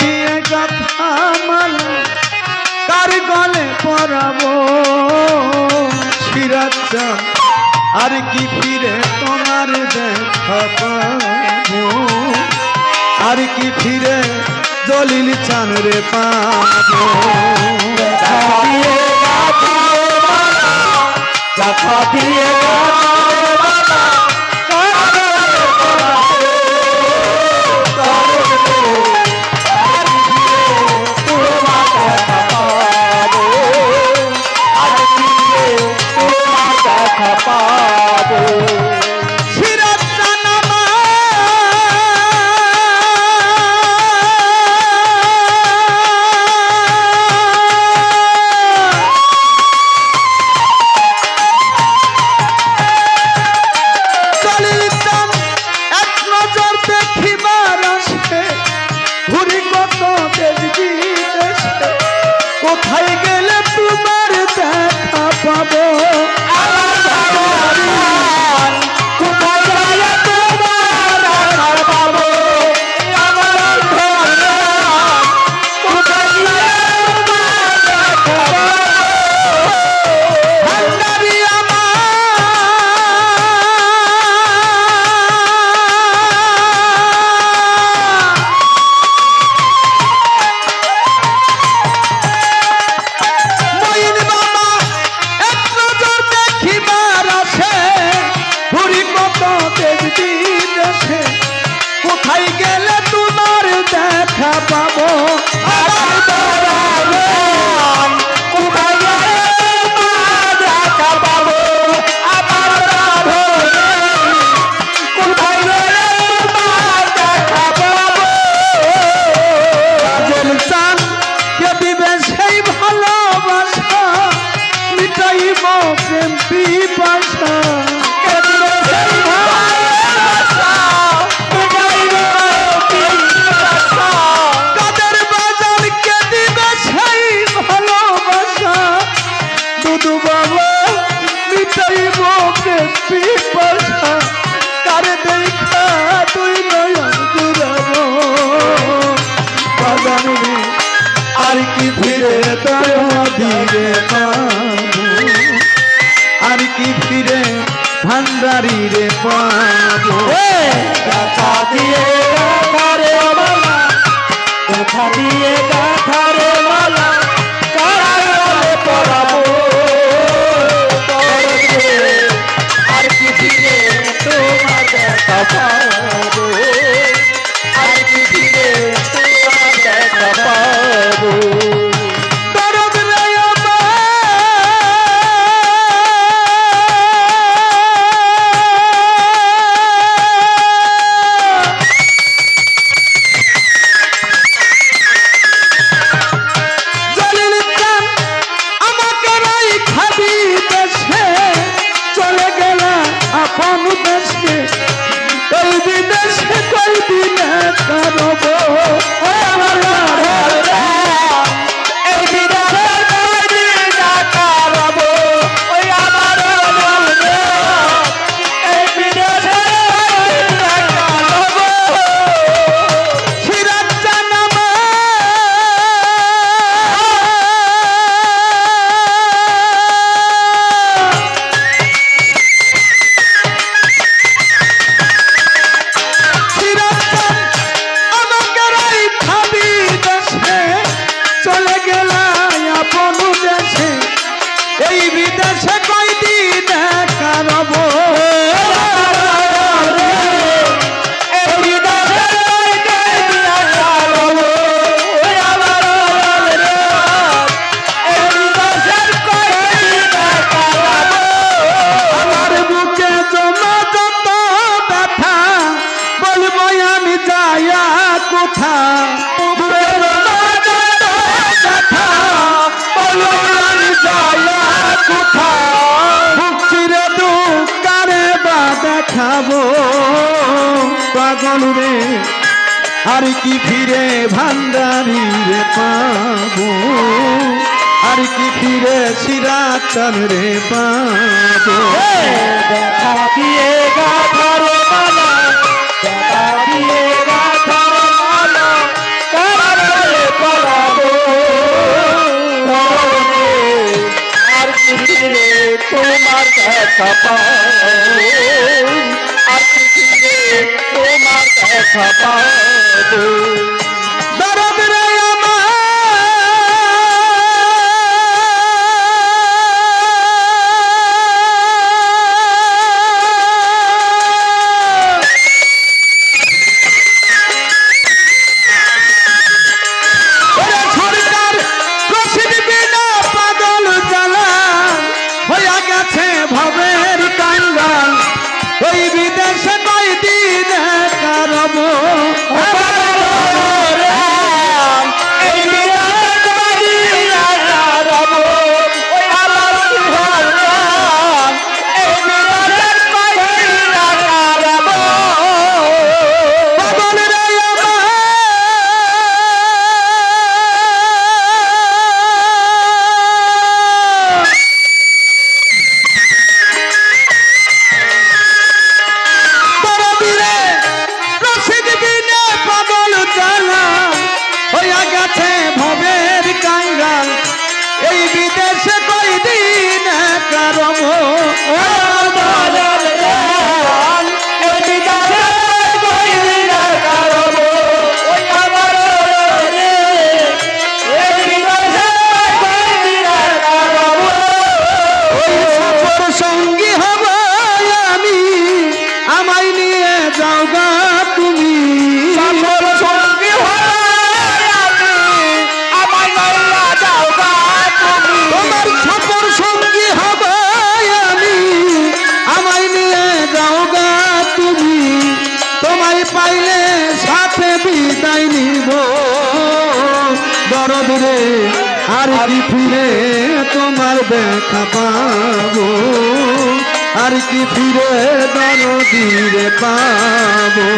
দিয়ে কথা মালা কার গলে পরাবো। সিরাচ্ছা আর কি ফিরে তোমার দেখা পাবো? আর কি ফিরে দলিল চান রে পাবো? কথা দিয়ে কথা দিয়ে Keep দেখা দিয়ে গাথা রে মালা। দেখা দিয়ে গাথা রে মালা। কারাগারে পড়াবো। আর কি দিনে তোমার দেখা নব পাগল রে আর কি ফিরে ভান্ডারি রে পাবো? আর কি ফিরে চিরাতন রে পাবো? দেখা তোমার দেখা পাবো। সপা করে আর কি ফিরে তোমার দেখা পাবো? আর কি ফিরে দরদিরে পাবো?